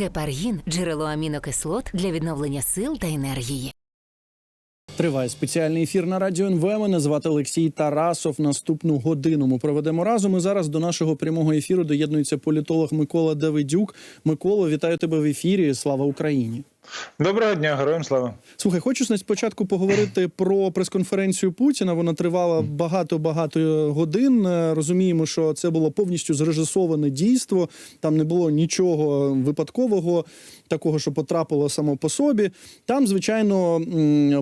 Гепаргін джерело амінокислот для відновлення сил та енергії. Триває спеціальний ефір на радіо НВ. Мене звати Олексій Тарасов. Наступну годину ми проведемо разом. І зараз до нашого прямого ефіру доєднується політолог Микола Давидюк. Микола, вітаю тебе в ефірі. Слава Україні! Доброго дня, героям слава. Слухай, хочу спочатку поговорити про прес-конференцію Путіна. Вона тривала багато-багато годин. Е, Розуміємо, що це було повністю зрежисоване дійство. Там не було нічого випадкового, такого, що потрапило само по собі. Там, звичайно,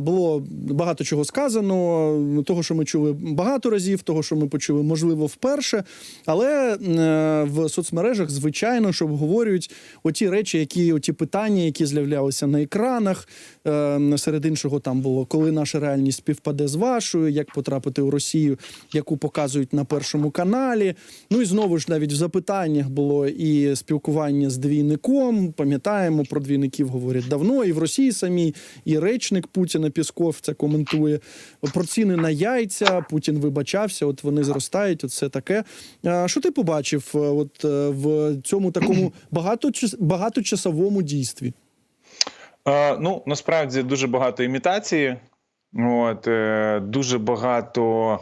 було багато чого сказано, того, що ми чули багато разів, того, що ми почули, можливо, вперше. Але е, в соцмережах, звичайно, що обговорюють оті речі, які оті питання, які з'являлися на екранах. Е, Серед іншого, там було коли наша реальність співпаде з вашою, як потрапити у Росію, яку показують на першому каналі. Ну і знову ж навіть в запитаннях було і спілкування з двійником. Пам'ятаємо, про двійників говорять давно, і в Росії самій, і речник Путіна Пісков це коментує. Про ціни на яйця Путін вибачався, от вони зростають. От все таке. Що ти побачив е, от е, в цьому такому багаточас- багаточасовому дійстві? Е, ну насправді дуже багато імітації, от е, дуже багато.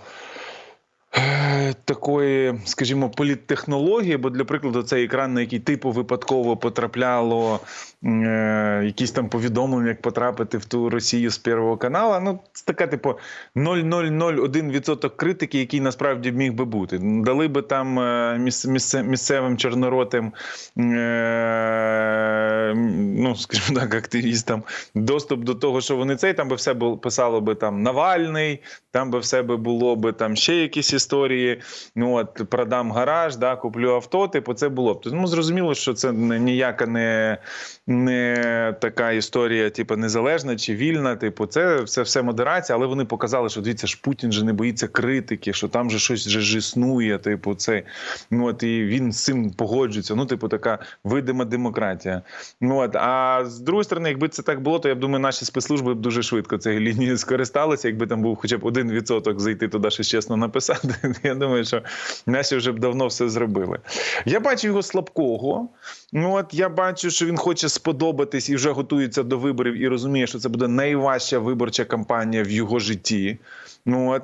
е, Такої, скажімо, політтехнології, бо для прикладу, цей екран, на який типу випадково потрапляло якісь там повідомлення, як потрапити в ту Росію з Первого каналу. Ну, це така, типу, 0,001% критики, який насправді міг би бути. Дали би там е, міс- місце- місцевим чорноротим, е, ну, скажімо так, активістам доступ до того, що вони цей, там би все писало би там Навальний, там би все було би там ще якісь історії. Ну от продам гараж, да, куплю авто. Типу, це було б. Ну зрозуміло, що це ніяка не, не така історія, типу, незалежна чи вільна. Типу, це все, все модерація, але вони показали, що дивіться ж Путін же не боїться критики, що там же щось же існує. Типу, це ну от і він з цим погоджується. Ну, типу, така видима демократія. Ну от а з другої сторони, якби це так було, то я б думаю, наші спецслужби б дуже швидко цією лінією скористалися. Якби там був хоча б один відсоток зайти туди щось чесно написати. Я думаю, що наші вже б давно все зробили. Я бачу його слабкого. Ну от я бачу, що він хоче сподобатись і вже готується до виборів, і розуміє, що це буде найважча виборча кампанія в його житті. Ну от.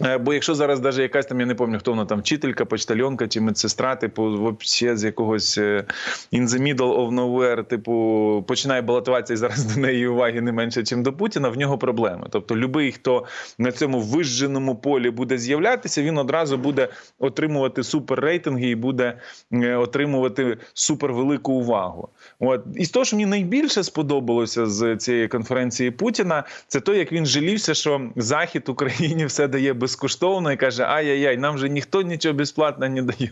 Е, Бо якщо зараз навіть якась там, я не пам'ятаю, хто вона там, вчителька, почтальонка чи медсестра, типу, вообще з якогось е, in the middle of nowhere, типу, починає балотуватися і зараз до неї уваги не менше, ніж до Путіна, в нього проблеми. Тобто, будь-який, хто на цьому вижженому полі буде з'являтися, він одразу буде отримувати суперрейтинги і буде е, отримувати супервелику увагу. От і з того, що мені найбільше сподобалося з цієї конференції Путіна, це то, як він жалівся, що Захід Україні все дає безкоштовно і каже: ай-яй-яй, нам же ніхто нічого безплатно не дає.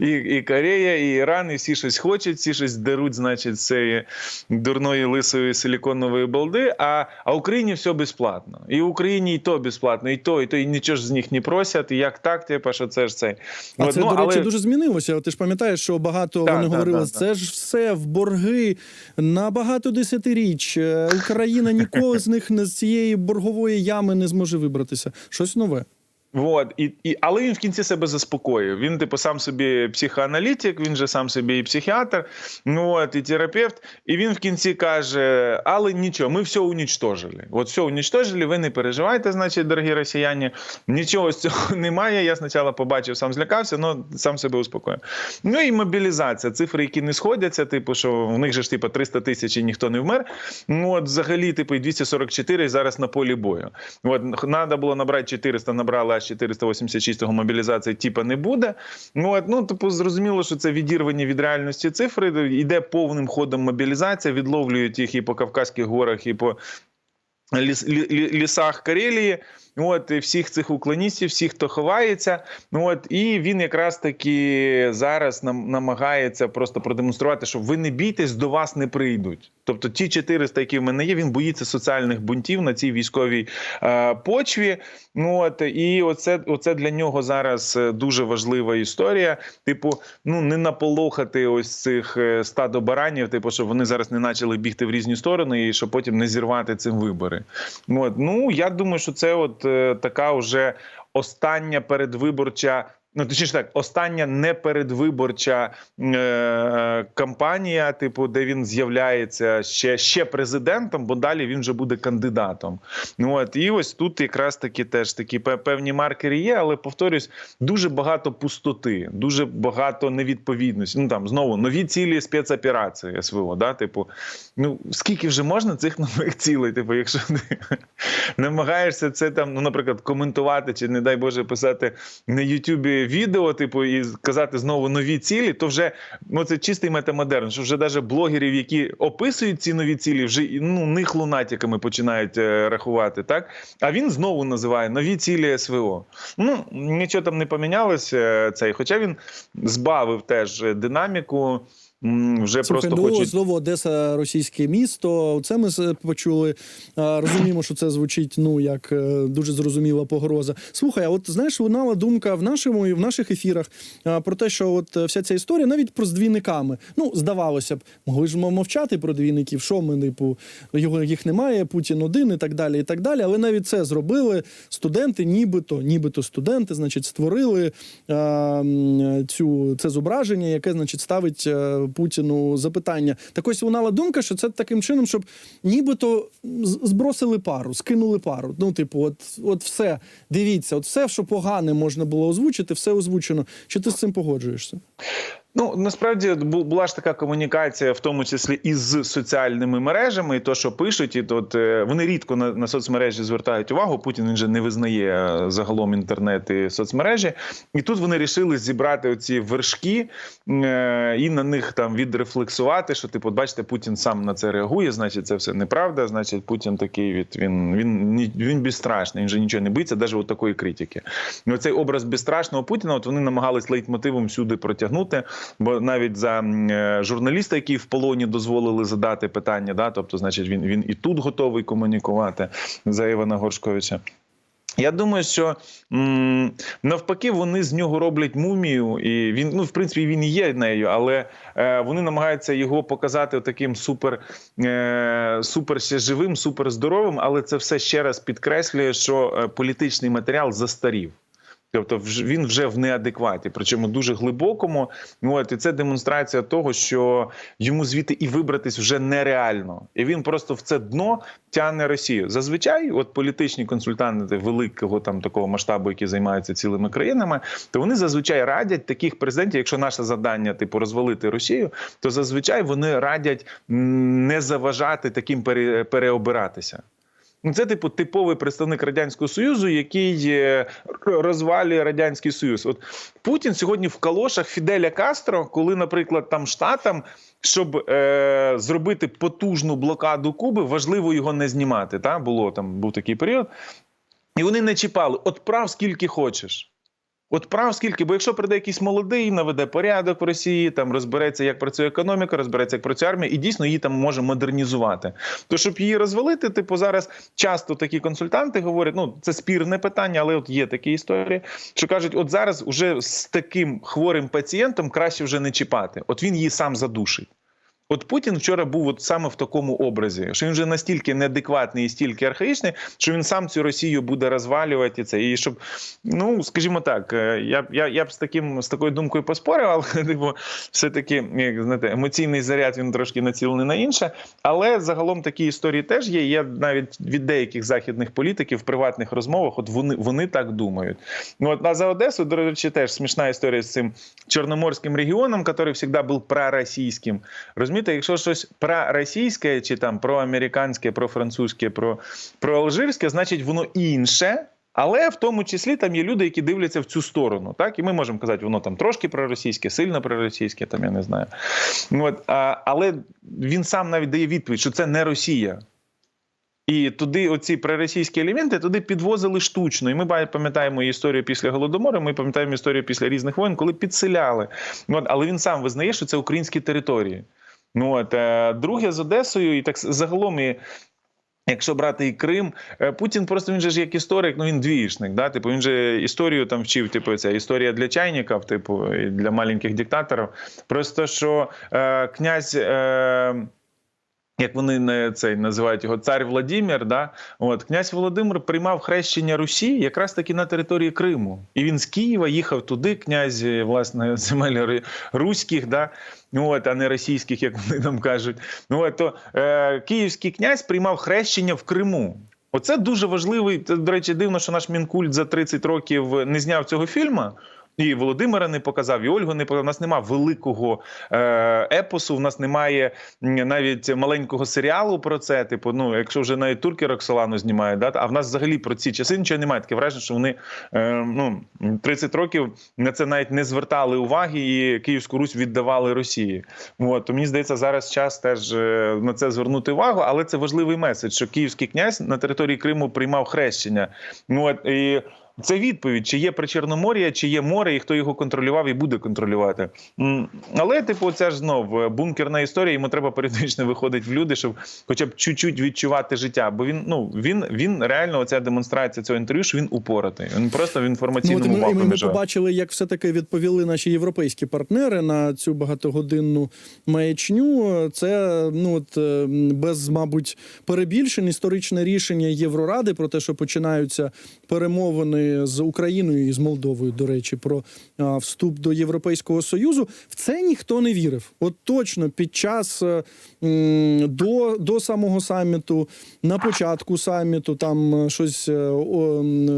І, і Корея, і Іран, і всі щось хочуть, всі щось деруть, значить, з цієї дурної лисої силіконової балди. А, а Україні все безплатно. І Україні і то безплатно, і то, і то, і нічого ж з них не просять. І як так, типу, що це ж цей. А От, це, ну, до речі, але- дуже змінилося. Ти ж пам'ятаєш, що багато Так, вони так, говорили, так, це ж все в борги на багато десятиріч. Е, Україна ніколи з них з цієї боргової ями не зможе вибратися. Щось нове. Вот і, і але він в кінці себе заспокоїв. Він, типу, сам собі психоаналітик, він же сам собі і психіатр, ну от і терапевт. І він в кінці каже: але нічого, ми все унічтожили. От все унічтожили, ви не переживайте, значить, дорогі росіяни. Нічого з цього немає. Я спочатку побачив, сам злякався, але сам себе успокоїв. Ну і мобілізація. Цифри, які не сходяться, типу, що в них же ж типу 300 тисяч і ніхто не вмер. Ну от взагалі, типу, і 244 зараз на полі бою. От треба було набрати 400, набрали аж 486 того мобілізації, типа не буде. Ну от, ну типу, зрозуміло, що це відірвані від реальності цифри. Йде повним ходом мобілізація, відловлюють їх і по Кавказьких горах, і по ліс, лі, лі- лісах Карелії. От всіх цих уклоністів, всіх, хто ховається. Ну от і він якраз таки зараз нам намагається просто продемонструвати, що ви не бійтесь, до вас не прийдуть. Тобто, ті 400, які в мене є, він боїться соціальних бунтів на цій військовій е, почві. Ну от і оце, оце для нього зараз е, дуже важлива історія. Типу, ну не наполохати ось цих е, стадо баранів, типу, щоб вони зараз не почали бігти в різні сторони, і щоб потім не зірвати цим вибори. От ну я думаю, що це от така вже остання передвиборча Ну, точніше так, остання непередвиборча е, кампанія, типу, де він з'являється ще, ще президентом, бо далі він вже буде кандидатом. Ну от і ось тут якраз таки теж такі певні маркери є, але повторюсь, дуже багато пустоти, дуже багато невідповідності. Ну там знову нові цілі спецоперації СВО. Да? Типу, ну скільки вже можна цих нових цілей? Типу, якщо ти намагаєшся це там, ну, наприклад, коментувати чи, не дай Боже, писати на Ютубі відео, типу, і казати знову нові цілі, то вже ну це чистий метамодерн. Що вже навіть блогерів, які описують ці нові цілі, вже ну них лунатиками починають е, рахувати, так а він знову називає нові цілі СВО. Ну нічого там не помінялося. е, Цей, хоча він збавив теж динаміку. Вже Слухай, просто ну, хочуть знову Одеса, російське місто. Це ми почули. Розуміємо, що це звучить ну як е, дуже зрозуміла погроза. Слухай, а от знаєш, лунала думка в нашому і в наших ефірах про те, що от е, вся ця історія, навіть про з двійниками. Ну, здавалося б, могли ж мовчати про двійників. Що ми, типу, його їх немає, Путін один і так далі. І так далі. Але навіть це зробили студенти, нібито, нібито студенти, значить, створили а, цю це зображення, яке значить ставить е, Путіну запитання. Так ось лунала думка, що це таким чином, щоб нібито збросили пару, скинули пару. Ну, типу, от, от все, дивіться, от все, що погане можна було озвучити, все озвучено. Чи ти з цим погоджуєшся? Ну насправді була ж така комунікація, в тому числі із соціальними мережами, і то, що пишуть, і то е, вони рідко на, на соцмережі звертають увагу. Путін він же не визнає е, загалом інтернет і соцмережі. І тут вони рішили зібрати оці вершки е, і на них там відрефлексувати. Що типу, бачите, Путін сам на це реагує. Значить, це все неправда. Значить, Путін такий від він він ні- він безстрашний, він же нічого не боїться, навіть от такої критики. І оцей образ безстрашного Путіна, от вони намагались лейтмотивом всюди протягнути. Бо навіть за е, журналіста, який в полоні дозволили задати питання, да, тобто, значить, він, він і тут готовий комунікувати за Івана Горшковича. Я думаю, що м, навпаки вони з нього роблять мумію, і він, ну в принципі, він є нею, але е, вони намагаються його показати таким супер, е, супер ще живим, супер здоровим. Але це все ще раз підкреслює, що е, політичний матеріал застарів. Тобто він вже в неадекваті, причому дуже глибокому. От і це демонстрація того, що йому звідти і вибратись вже нереально, і він просто в це дно тягне Росію. Зазвичай, от політичні консультанти великого там такого масштабу, які займаються цілими країнами, то вони зазвичай радять таких президентів. Якщо наше завдання типу розвалити Росію, то зазвичай вони радять не заважати таким пере- переобиратися. Ну, це типу типовий представник радянського союзу, який е, розвалює радянський союз. От Путін сьогодні в калошах Фіделя Кастро, коли, наприклад, там штатам, щоб е, зробити потужну блокаду Куби, важливо його не знімати. Та було там був такий період, і вони не чіпали. От прав скільки хочеш. От прав скільки, бо якщо прийде якийсь молодий, наведе порядок в Росії, там розбереться, як працює економіка, розбереться, як працює армія, і дійсно її там може модернізувати. То щоб її розвалити, типу зараз часто такі консультанти говорять: ну це спірне питання, але от є такі історії, що кажуть, от зараз уже з таким хворим пацієнтом краще вже не чіпати. От він її сам задушить. От Путін вчора був от саме в такому образі, що він вже настільки неадекватний і стільки архаїчний, що він сам цю Росію буде розвалювати це. І щоб, ну скажімо так, е, я я, я б з таким з такою думкою поспорив, але типу, все-таки як знаєте, емоційний заряд він трошки націлений на інше. Але загалом такі історії теж є. Я навіть від деяких західних політиків в приватних розмовах, от вони вони так думають. Ну от а за Одесу, до речі, теж смішна історія з цим чорноморським регіоном, який завжди був проросійським. Розумієте, якщо щось проросійське, чи там проамериканське, профранцузьке, про, проалжирське, значить воно інше. Але в тому числі там є люди, які дивляться в цю сторону, так і ми можемо казати, воно там трошки проросійське, сильно проросійське, там я не знаю. Ну, От, а, але він сам навіть дає відповідь, що це не Росія. І туди оці проросійські елементи туди підвозили штучно. І ми пам'ятаємо історію після голодомору. Ми пам'ятаємо історію після різних воєн, коли підселяли. Ну, От, але він сам визнає, що це українські території. Ну от е, друге з Одесою, і так загалом і. Якщо брати і Крим, е, Путін просто він же ж як історик, ну він двієшник. Да? Типу, він же історію там вчив, типу, ця історія для чайників, типу, і для маленьких диктаторів. Просто що е, князь. Е, Як вони не цей називають його цар Владимир, да от князь Володимир приймав хрещення Русі якраз таки на території Криму, і він з Києва їхав туди, князь власне земель руських, да от, а не російських, як вони там кажуть. От, то е, київський князь приймав хрещення в Криму. Оце дуже важливий. До речі, дивно, що наш мінкульт за 30 років не зняв цього фільму. І Володимира не показав, і Ольгу не показав. У нас немає великого е, епосу, в нас немає навіть маленького серіалу про це. Типу, ну якщо вже навіть турки Роксолану знімають, да, а в нас взагалі про ці часи нічого немає. Таке враження, що вони е, ну 30 років на це навіть не звертали уваги, і Київську Русь віддавали Росії. От то мені здається, зараз час теж е, на це звернути увагу, але це важливий меседж, що київський князь на території Криму приймав хрещення. Ну от і. Це відповідь, чи є Причорномор'я, чи є море, і хто його контролював і буде контролювати. Але, типу, це ж знов е, бункерна історія. Йому треба періодично виходити в люди, щоб хоча б чуть-чуть відчувати життя. Бо він ну він він реально оця демонстрація цього інтерв'ю, що він упоратий. Він просто в Ну, інформаційному ми, і вакуумі ми живе. побачили, як все таки відповіли наші європейські партнери на цю багатогодинну маячню. Це ну от е, без, мабуть, перебільшень історичне рішення Євроради про те, що починаються перемовини з Україною і з Молдовою, до речі, про вступ до Європейського союзу. В це ніхто не вірив. От точно під час е, до, до самого саміту, на початку саміту, там е, щось е,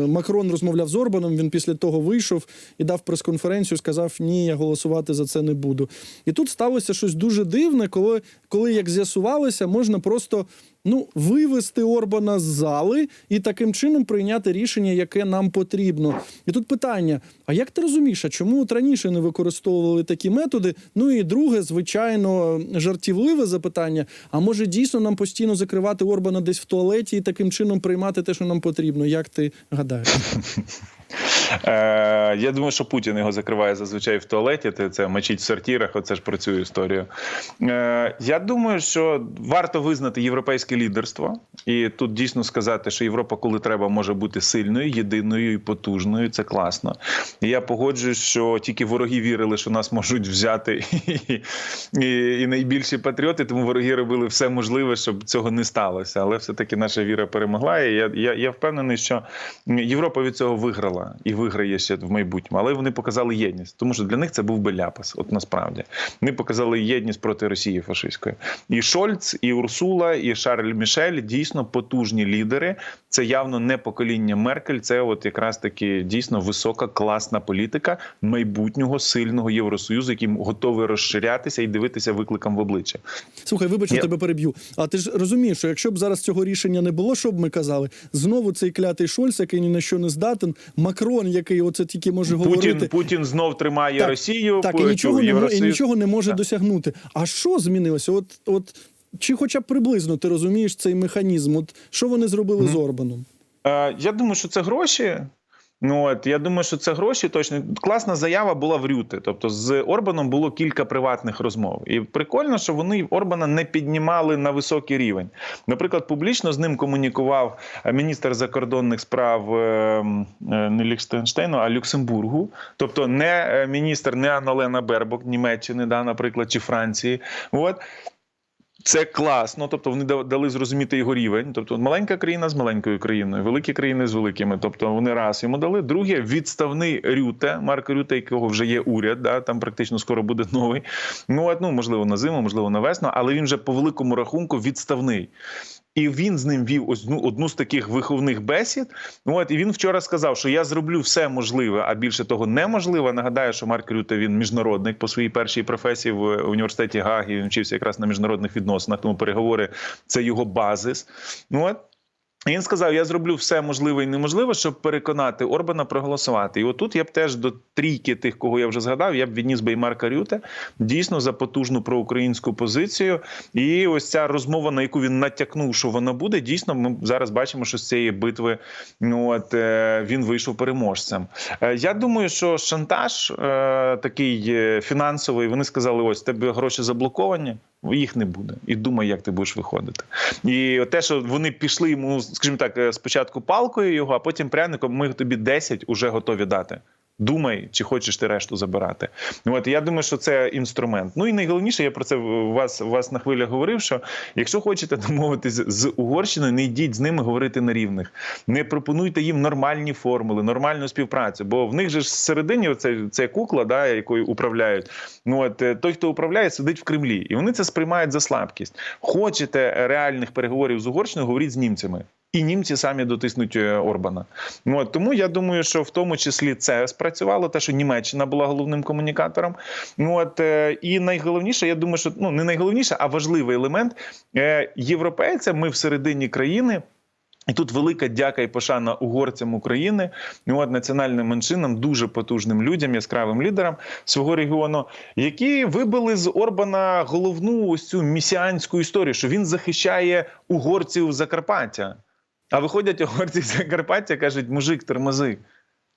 Макрон розмовляв з Орбаном. Він після того вийшов і дав прес-конференцію, сказав: Ні, я голосувати за це не буду. І тут сталося щось дуже дивне, коли, коли як з'ясувалося, можна просто. Ну, вивести Орбана з зали і таким чином прийняти рішення, яке нам потрібно. І тут питання: а як ти розумієш, а чому от раніше не використовували такі методи? Ну і друге, звичайно, жартівливе запитання: а може дійсно нам постійно закривати Орбана десь в туалеті і таким чином приймати те, що нам потрібно? Як ти гадаєш? Е, я думаю, що Путін його закриває зазвичай в туалеті. Це мочить в сортірах. Оце ж про цю історію. Е, я думаю, що варто визнати європейське лідерство, і тут дійсно сказати, що Європа, коли треба, може бути сильною, єдиною і потужною. Це класно. І я погоджуюсь, що тільки вороги вірили, що нас можуть взяти і, і, і найбільші патріоти, тому вороги робили все можливе, щоб цього не сталося. Але все-таки наша віра перемогла. І я, я, я впевнений, що Європа від цього виграла і виграє ще в майбутньому. Але вони показали єдність, тому що для них це був би ляпас. От насправді вони показали єдність проти Росії фашистської. І Шольц, і Урсула, і Шарль Мішель дійсно потужні лідери. Це явно не покоління Меркель. Це от якраз таки дійсно висока класна політика майбутнього сильного євросоюзу, який готовий розширятися і дивитися викликам в обличчя. Слухай, вибач, Я- тебе переб'ю. А ти ж розумієш, що якщо б зараз цього рішення не було, що б ми казали? Знову цей клятий Шольц, який ні на що не здатен, Макрон, який оце тільки може Путін говорити. Путін знов тримає Так, Росію. Так, і нічого, не, і нічого не може Так. досягнути. А що змінилося? От, от чи хоча б приблизно ти розумієш цей механізм? От що вони зробили з Орбаном? Е, я думаю, що це гроші. Ну от я думаю, що це гроші точно класна заява була в Рюти. Тобто з Орбаном було кілька приватних розмов, і прикольно, що вони Орбана не піднімали на високий рівень. Наприклад, публічно з ним комунікував е, міністр закордонних справ е, е, не Ліхтенштейну, а Люксембургу. Тобто не міністр, не Анналена Бербок Німеччини, да, наприклад, чи Франції. От. Це класно, тобто вони дали зрозуміти його рівень. Тобто маленька країна з маленькою країною, великі країни з великими. Тобто вони раз йому дали. Друге, відставний Рюте, Марк Рюте, якого вже є уряд, да, там практично скоро буде новий. Ну, ну можливо, на зиму, можливо, на весну, але він вже по великому рахунку відставний. І він з ним вів одну, одну з таких виховних бесід. Ну, От і він вчора сказав, що я зроблю все можливе, а більше того неможливе. Нагадаю, що Марк Рюте він міжнародник по своїй першій професії в університеті Гагі. Він вчився якраз на міжнародних відносинах. Тому переговори це його базис. Ну от. І Він сказав: я зроблю все можливе і неможливе, щоб переконати Орбана проголосувати. І отут я б теж до трійки тих, кого я вже згадав, я б відніс би і Марка Рюте дійсно за потужну проукраїнську позицію. І ось ця розмова, на яку він натякнув, що вона буде, дійсно, ми зараз бачимо, що з цієї битви ну от е, він вийшов переможцем. Е, я думаю, що шантаж е, такий фінансовий. Вони сказали: ось тебе гроші заблоковані. Їх не буде, і думай, як ти будеш виходити. І те, що вони пішли йому, скажімо так, е, спочатку палкою його, а потім пряником, ми тобі 10 уже готові дати. Думай, чи хочеш ти решту забирати. От я думаю, що це інструмент. Ну і найголовніше, я про це вас, вас на хвилях говорив. Що якщо хочете домовитись з Угорщиною, не йдіть з ними говорити на рівних, не пропонуйте їм нормальні формули, нормальну співпрацю. Бо в них же ж всередині оце, це кукла, да, якою управляють. Ну от е, той, хто управляє, сидить в Кремлі, і вони це сприймають за слабкість. Хочете реальних переговорів з Угорщиною, говоріть з німцями. І німці самі дотиснуть е, Орбана. Ну от тому я думаю, що в тому числі це спрацювало, те, що Німеччина була головним комунікатором. От е, і найголовніше, я думаю, що ну не найголовніше, а важливий елемент е, європейцям. Ми всередині країни. І тут велика дяка і пошана угорцям України, от національним меншинам, дуже потужним людям, яскравим лідерам свого регіону, які вибили з Орбана головну ось цю місіанську історію, що він захищає угорців Закарпаття. А виходять угорці з Закарпаття, кажуть: мужик, тормози,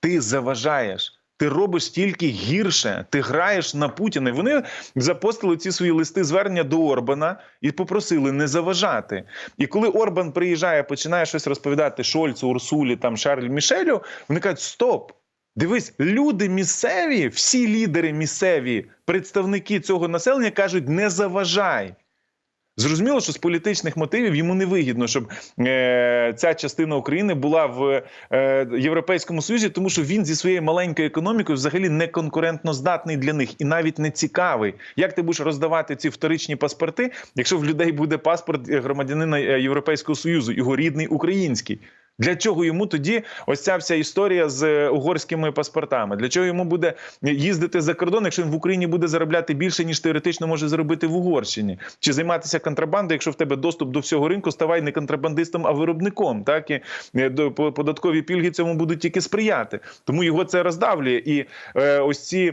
ти заважаєш. Ти робиш тільки гірше, ти граєш на Путіна. Вони запостили ці свої листи звернення до Орбана і попросили не заважати. І коли Орбан приїжджає, починає щось розповідати Шольцу, Урсулі, там Шарль Мішелю, вони кажуть: Стоп! Дивись, люди місцеві, всі лідери місцеві, представники цього населення кажуть: не заважай. Зрозуміло, що з політичних мотивів йому не вигідно, щоб е, ця частина України була в е, Європейському Союзі, тому що він зі своєю маленькою економікою взагалі не конкурентно здатний для них і навіть не цікавий. Як ти будеш роздавати ці вторичні паспорти, якщо в людей буде паспорт громадянина е, Європейського Союзу, його рідний український? Для чого йому тоді ось ця вся історія з е, угорськими паспортами? Для чого йому буде їздити за кордон, якщо він в Україні буде заробляти більше, ніж теоретично може заробити в Угорщині? Чи займатися контрабандою, якщо в тебе доступ до всього ринку, ставай не контрабандистом, а виробником? Так і е, податкові пільги цьому будуть тільки сприяти. Тому його це роздавлює. І е, ось ці.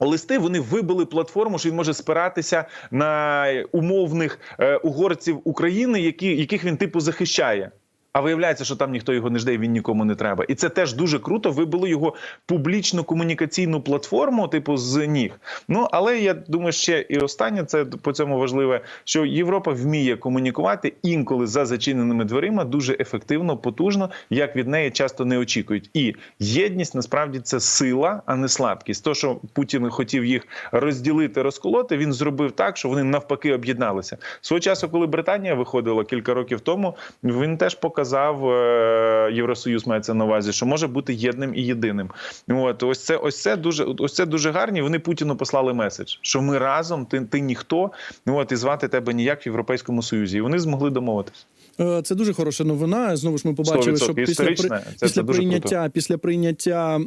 Листи вони вибили платформу, що він може спиратися на умовних е, угорців України, які, яких він типу захищає. А виявляється, що там ніхто його не жде, і він нікому не треба. І це теж дуже круто. Вибили його публічну комунікаційну платформу, типу, з ніг. Ну але я думаю, ще і останнє це по цьому важливе, що Європа вміє комунікувати інколи за зачиненими дверима дуже ефективно, потужно, як від неї часто не очікують. І єдність насправді це сила, а не слабкість. То, що Путін хотів їх розділити, розколоти, він зробив так, що вони навпаки об'єдналися. Свого часу, коли Британія виходила кілька років тому, він теж показав е, Євросоюз, мається на увазі, що може бути єдним і єдиним. От ось це, ось це дуже, ось це дуже гарні. Вони Путіну послали меседж, що ми разом, ти, ти ніхто. От і звати тебе ніяк в Європейському Союзі. І вони змогли домовитись. Е, Це дуже хороша новина. Знову ж ми побачили, 100% що після, історичне, це- після це прийняття, після прийняття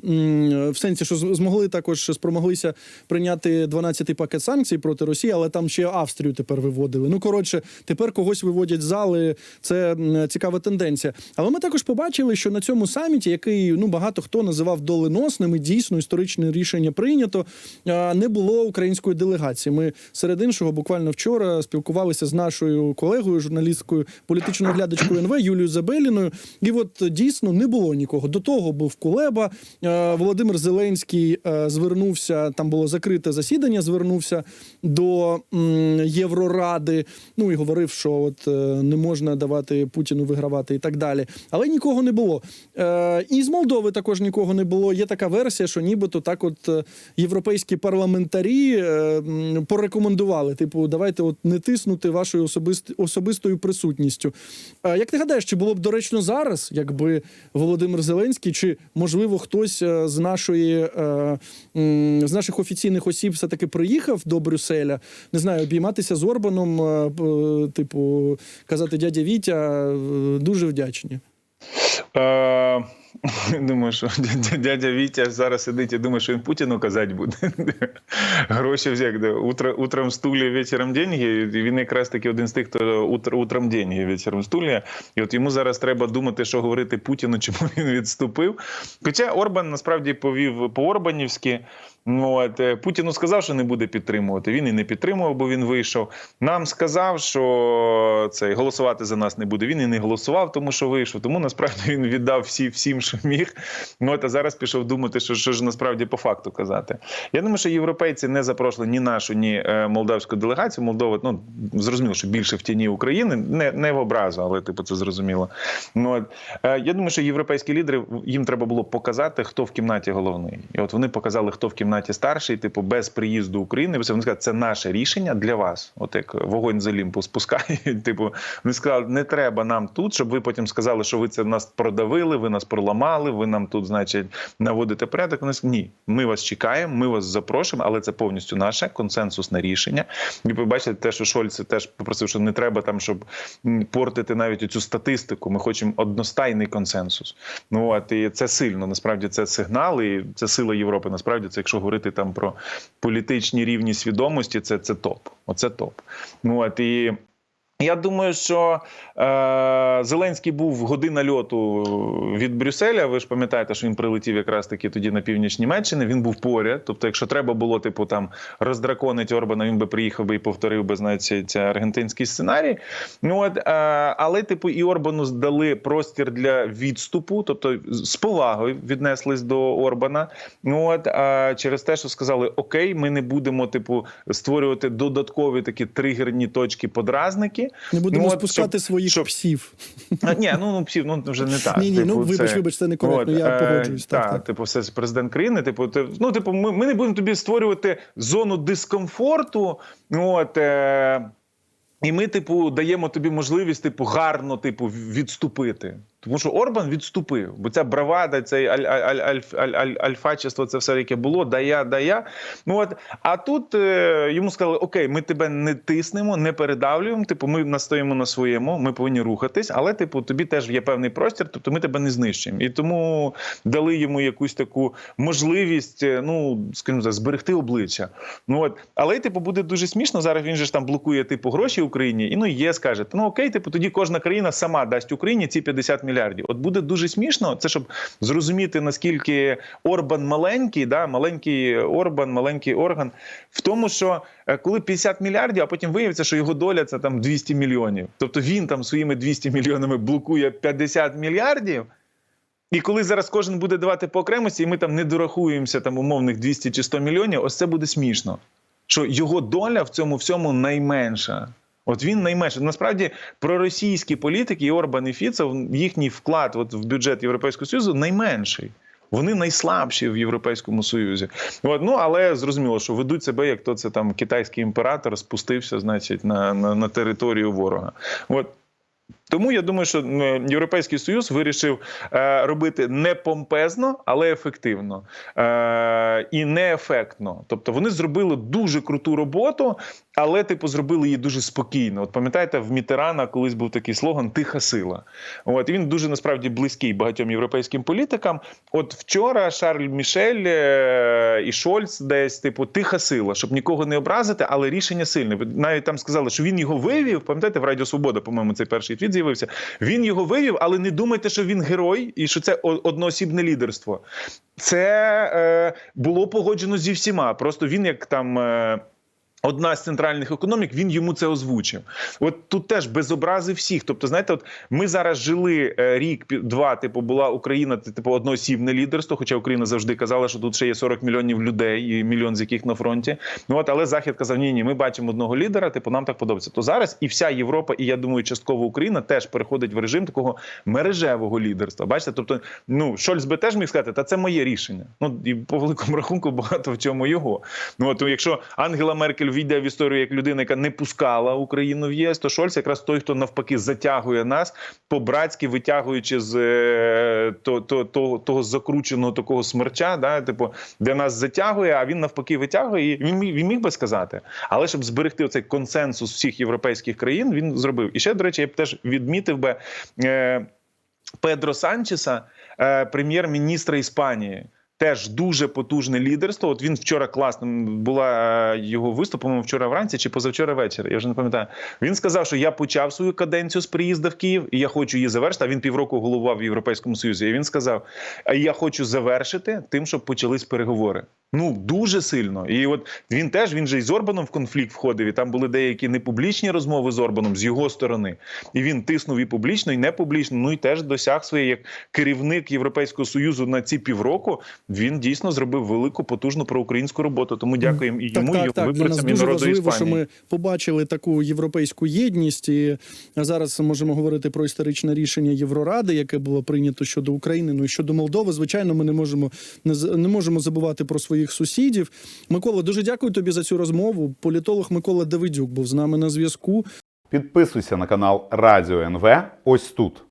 в сенсі, що змогли також спромоглися прийняти 12-й пакет санкцій проти Росії, але там ще Австрію тепер виводили. Ну коротше, тепер когось виводять з зали. Це цікава тенденція. Але ми також побачили, що на цьому саміті, який ну багато хто називав доленосним, і дійсно історичне рішення прийнято. Не було української делегації. Ми серед іншого буквально вчора спілкувалися з нашою колегою, журналісткою, політичною оглядачкою НВ Юлією Забеліною. І от дійсно не було нікого. До того був Кулеба. Е, Володимир Зеленський е, звернувся. Там було закрите засідання. Звернувся до Євроради. Ну і говорив, що от е, не можна давати Путіну вигравати і так далі. Але нікого не було. Е, І з Молдови також нікого не було. Є така версія, що нібито так, от е, європейські парламентарі е, порекомендували: типу, давайте от не тиснути вашою особист, особистою присутністю. Е, Як ти гадаєш, чи було б доречно зараз, якби Володимир Зеленський, чи можливо хтось е, з нашої е, з наших офіційних осіб все таки приїхав до Брюсселя? Не знаю, обійматися з Орбаном, типу, казати дядя Вітя, дуже вдячні. Думаю, що дядя, Вітя зараз сидить і думає, що він Путіну казати буде. Гроші взяв, де утро, утром стулья, вечором деньги. Він якраз таки один з тих, хто утр, утром деньги, вечором стулья. І от йому зараз треба думати, що говорити Путіну, чому він відступив. Хоча Орбан насправді повів по-орбанівськи. Ну, От, е, Путіну сказав, що не буде підтримувати. Він і не підтримував, бо він вийшов. Нам сказав, що цей голосувати за нас не буде. Він і не голосував, тому що вийшов. Тому насправді він віддав всі всім, що міг. Ну от а зараз пішов думати, що, що ж насправді по факту казати. Я думаю, що європейці не запрошували ні нашу, ні е, молдавську делегацію. Молдова, ну зрозуміло, що більше в тіні України, не, не в образу, але типу це зрозуміло. Ну от е, я думаю, що європейські лідери їм треба було показати, хто в кімнаті головний. І от вони показали, хто в кімнаті старший, типу, без приїзду України. Вони сказали, це наше рішення для вас. От як вогонь з Олімпу спускають. Типу, вони сказали, не треба нам тут, щоб ви потім сказали, що ви це нас продавили, ви нас проламали, ви нам тут, значить, наводите порядок. Вони ні, ми вас чекаємо, ми вас запрошуємо, але це повністю наше консенсусне рішення. І ви бачите, те, що Шольц теж попросив, що не треба там, щоб портити навіть цю статистику. Ми хочемо одностайний консенсус. Ну от і це сильно. Насправді це сигнал, і це сила Європи. Насправді, це якщо говорити там про політичні рівні свідомості, це, це топ. Оце топ. Ну от і. Я думаю, що е, Зеленський був година льоту від Брюсселя. Ви ж пам'ятаєте, що він прилетів якраз таки тоді на північ Німеччини. Він був поряд. Тобто, якщо треба було, типу там роздраконити Орбана, він би приїхав би і повторив би знаєте, цей аргентинський сценарій. Ну от е, але, типу, і Орбану здали простір для відступу, тобто з повагою віднеслись до Орбана. Ну от е, через те, що сказали: Окей, ми не будемо, типу, створювати додаткові такі тригерні точки подразники. Не будемо Ну, от, спускати щоб- своїх щоб- псів. А, ні, ну, ну псів, ну вже не так. Ні, ні, ну, Типу, вибач, це- вибач, це некоректно, я е, погоджуюсь, так, Так, так. типу, все президент країни. Типу, ти, ну, типу, ми, ми не будемо тобі створювати зону дискомфорту. ну, От, е, і ми, типу, даємо тобі можливість, типу, гарно, типу, відступити. Тому що Орбан відступив, бо ця бравада, цей аль, аль, аль, аль, аль, аль, альфачество, це все яке було, да я, да я. Ну от, а тут е, йому сказали: Окей, ми тебе не тиснемо, не передавлюємо. Типу, ми настоїмо на своєму, ми повинні рухатись, але, типу, тобі теж є певний простір, тобто ми тебе не знищимо. І тому дали йому якусь таку можливість, е, ну скажімо так, зберегти обличчя. Ну от, але типу буде дуже смішно. Зараз він же ж там блокує типу гроші Україні, і ну є, скаже, ну окей, типу, тоді кожна країна сама дасть Україні ці 50 мільярдів. От буде дуже смішно. Це щоб зрозуміти наскільки Орбан маленький, да, маленький Орбан, маленький орган, в тому, що е, коли 50 мільярдів, а потім виявиться, що його доля це там 200 мільйонів. Тобто він там своїми 200 мільйонами блокує 50 мільярдів. І коли зараз кожен буде давати по окремості, і ми там не дорахуємося там умовних 200 чи 100 мільйонів, ось це буде смішно. Що його доля в цьому всьому найменша. От він найменше. Насправді проросійські політики, і Орбан і Фіцев, їхній вклад от в бюджет Європейського Союзу найменший. Вони найслабші в Європейському Союзі. От, ну але зрозуміло, що ведуть себе, як то це там китайський імператор спустився, значить, на, на, на територію ворога. От тому я думаю, що Європейський Союз вирішив е, робити не помпезно, але ефективно е, і неефектно. Тобто вони зробили дуже круту роботу, але типу зробили її дуже спокійно. От пам'ятаєте, в Мітерана колись був такий слоган Тиха сила. От він дуже насправді близький багатьом європейським політикам. От вчора Шарль Мішель е, і Шольц десь, типу, тиха сила, щоб нікого не образити, але рішення сильне. Навіть там сказали, що він його вивів. Пам'ятаєте, в Радіо Свобода, по-моєму, цей перший твіт з'явився. Він його вивів, але не думайте, що він герой і що це одноосібне лідерство. Це е, було погоджено зі всіма. Просто він як там. Е, Одна з центральних економік, він йому це озвучив. От тут теж без образи всіх. Тобто, знаєте, от ми зараз жили е, рік, два, типу, була Україна, типу, одноосібне лідерство. Хоча Україна завжди казала, що тут ще є 40 мільйонів людей, і мільйон з яких на фронті. Ну от, але Захід казав, ні, ні, ми бачимо одного лідера, типу, нам так подобається. То зараз і вся Європа, і я думаю, частково Україна теж переходить в режим такого мережевого лідерства. Бачите, тобто, ну Шольц би теж міг сказати, та це моє рішення. Ну і по великому рахунку багато в чому його. Ну от якщо Ангела Меркель війде в історію як людина, яка не пускала Україну в ЄС, то Шольц якраз той, хто навпаки затягує нас по-братськи, витягуючи з е, то, то, то, того закрученого такого смерча, да, типу, де нас затягує, а він навпаки витягує. І він, він міг би сказати. Але щоб зберегти оцей консенсус всіх європейських країн, він зробив. І ще, до речі, я б теж відмітив би. Е, Педро Санчеса, е, прем'єр-міністра Іспанії. Теж дуже потужне лідерство. От він вчора класно була е, його виступом вчора вранці чи позавчора ввечері. Я вже не пам'ятаю. Він сказав, що я почав свою каденцію з приїзду в Київ, і я хочу її завершити. А він півроку головував в Європейському Союзі. І він сказав: а я хочу завершити тим, щоб почались переговори. Ну дуже сильно. І от він теж він же й з Орбаном в конфлікт входив. І там були деякі непублічні розмови з Орбаном з його сторони. І він тиснув і публічно, і не публічно. Ну і теж досяг своє як керівник Європейського союзу на ці півроку. Він дійсно зробив велику потужну проукраїнську роботу. Тому дякуємо і Так, йому, і так, його так. Для нас виборцям, і народу важливо, Іспанії. що ми побачили таку європейську єдність. І зараз можемо говорити про історичне рішення Євроради, яке було прийнято щодо України. Ну і щодо Молдови. Звичайно, ми не можемо не, не можемо забувати про своїх сусідів. Микола, дуже дякую тобі за цю розмову. Політолог Микола Давидюк був з нами на зв'язку. Підписуйся на канал Радіо НВ ось тут.